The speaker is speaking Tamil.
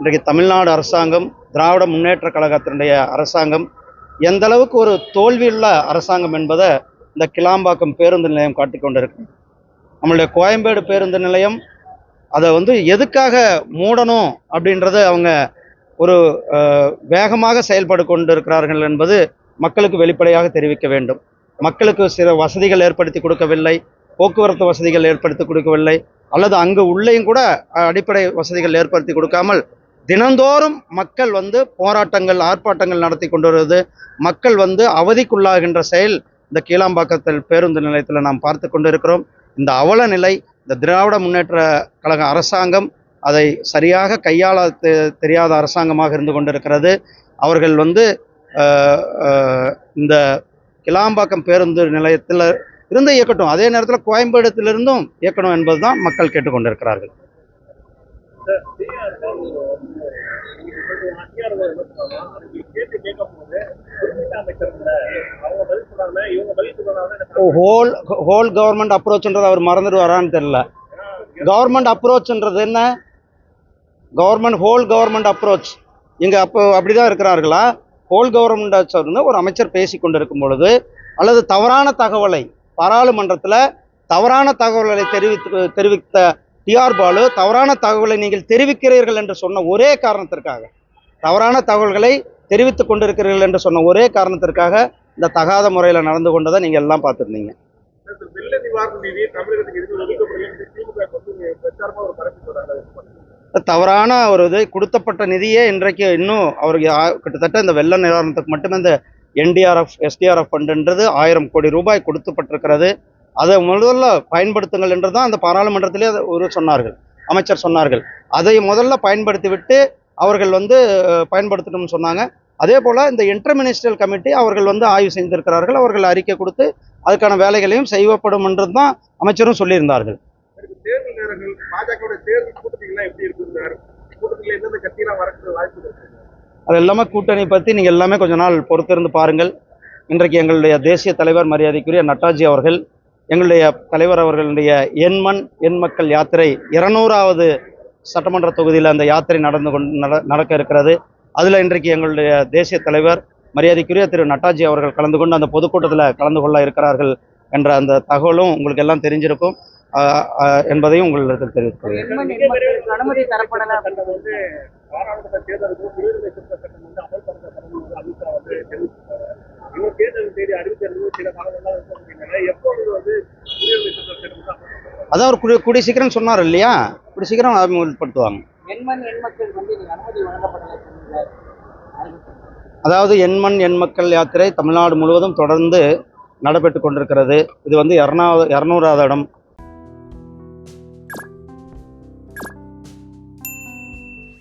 இன்றைக்கு தமிழ்நாடு அரசாங்கம் திராவிட முன்னேற்ற கழகத்தினுடைய அரசாங்கம் எந்த அளவுக்கு ஒரு தோல்வியுள்ள அரசாங்கம் என்பதை இந்த கிளாம்பாக்கம் பேருந்து நிலையம் காட்டிக்கொண்டிருக்கு நம்மளுடைய கோயம்பேடு பேருந்து நிலையம் அதை வந்து எதுக்காக மூடணும் அப்படின்றத அவங்க ஒரு வேகமாக செயல்பட்டு கொண்டிருக்கிறார்கள் என்பது மக்களுக்கு வெளிப்படையாக தெரிவிக்க வேண்டும். மக்களுக்கு சில வசதிகள் ஏற்படுத்தி கொடுக்கவில்லை போக்குவரத்து வசதிகள் ஏற்படுத்தி கொடுக்கவில்லை அல்லது அங்கு உள்ளேயும் கூட அடிப்படை வசதிகள் ஏற்படுத்தி கொடுக்காமல் தினந்தோறும் மக்கள் வந்து போராட்டங்கள் ஆர்ப்பாட்டங்கள் நடத்தி கொண்டு வருவது மக்கள் வந்து அவதிக்குள்ளாகின்ற செயல் இந்த கீழாம்பாக்கத்தில் பேருந்து நிலையத்தில் நாம் பார்த்து கொண்டிருக்கிறோம். இந்த அவல நிலை இந்த திராவிட முன்னேற்ற கழக அரசாங்கம் அதை சரியாக கையாள தெ- தெரியாத அரசாங்கமாக இருந்து கொண்டிருக்கிறது. அவர்கள் வந்து இந்த கிளாம்பாக்கம் பேருந்து நிலையத்தில் இருந்து இயக்கட்டும். அதே நேரத்தில் கோயம்பேடத்திலிருந்தும் இயக்கணும் என்பதுதான் மக்கள் கேட்டுக்கொண்டிருக்கிறார்கள். ஹோல் ஹோல் கவர்மெண்ட் அப்ரோச்ன்றது அவர் மறந்துடுவாரான்னு தெரியல. கவர்மெண்ட் அப்ரோச்ன்றது என்ன? கவர்மெண்ட் ஹோல் கவர்மெண்ட் அப்ரோச் இங்கே அப்போ அப்படிதான் இருக்கிறார்களா? ஹோல் கவர்மெண்ட் வந்து ஒரு அமைச்சர் பேசி கொண்டிருக்கும் பொழுது அல்லது தவறான தகவலை பாராளுமன்றத்தில் தவறான தகவல்களை தெரிவித்து தெரிவித்த டிஆர் பாலு தவறான தகவலை நீங்கள் தெரிவிக்கிறீர்கள் என்று சொன்ன ஒரே காரணத்திற்காக தவறான தகவல்களை தெரிவித்துக் கொண்டிருக்கிறீர்கள் என்று சொன்ன ஒரே காரணத்திற்காக இந்த தகாத முறையில் நடந்து கொண்டதை நீங்கள் எல்லாம் பார்த்துருந்தீங்க. தவறான ஒரு இது கொடுத்தப்பட்ட நிதியே இன்றைக்கு இன்னும் அவருக்கு கிட்டத்தட்ட இந்த வெள்ள நிவாரணத்துக்கு மட்டுமே இந்த என்டிஆர்எஃப் எஸ்டிஆர்எஃப் ஃபண்டுன்றது ஆயிரம் கோடி ரூபாய் கொடுக்கப்பட்டிருக்கிறது அதை முதல்ல பயன்படுத்துங்கள் என்று தான் அந்த பாராளுமன்றத்திலே ஒரு சொன்னார்கள் அமைச்சர் சொன்னார்கள். அதை முதல்ல பயன்படுத்தி விட்டு அவர்கள் வந்து பயன்படுத்தணும்னு சொன்னாங்க. அதே போல் இந்த இன்டர் மினிஸ்ட்ரியல் கமிட்டி அவர்கள் வந்து ஆய்வு செய்திருக்கிறார்கள். அவர்கள் அறிக்கை கொடுத்து அதுக்கான வேலைகளையும் செய்யப்படும் என்று தான் அமைச்சரும் சொல்லியிருந்தார்கள் அது எல்லாமே கூட்டணி பற்றி நீங்கள் எல்லாமே கொஞ்ச நாள் பொறுத்திருந்து பாருங்கள். இன்றைக்கு எங்களுடைய தேசிய தலைவர் மரியாதைக்குரிய நட்டாஜி அவர்கள் எங்களுடைய தலைவர் அவர்களுடைய எண்மண் எண் மக்கள் யாத்திரை இருநூறாவது சட்டமன்ற தொகுதியில் அந்த யாத்திரை நடந்து கொண்டு நட நடக்க இருக்கிறது. அதில் இன்றைக்கு எங்களுடைய தேசிய தலைவர் மரியாதைக்குரிய திரு நட்டாஜி அவர்கள் கலந்து கொண்டு அந்த பொதுக்கூட்டத்தில் கலந்து கொள்ள இருக்கிறார்கள் என்ற அந்த தகவலும் உங்களுக்கு எல்லாம் தெரிஞ்சிருக்கும். என்பதையும் உங்களுக்கு தெரிவித்துள்ளேன் எண்மண் அதான் அவர் கூடிய கூடிய சீக்கிரம் சொன்னார் இல்லையா? கூடிய சீக்கிரம் எண்மக்கள் அதுக்கு அதாவது எண்மண் எண் மக்கள் யாத்திரை தமிழ்நாடு முழுவதும் தொடர்ந்து நடைபெற்று கொண்டிருக்கிறது. இது வந்து இரநூறு இரநூறாவது இடம்.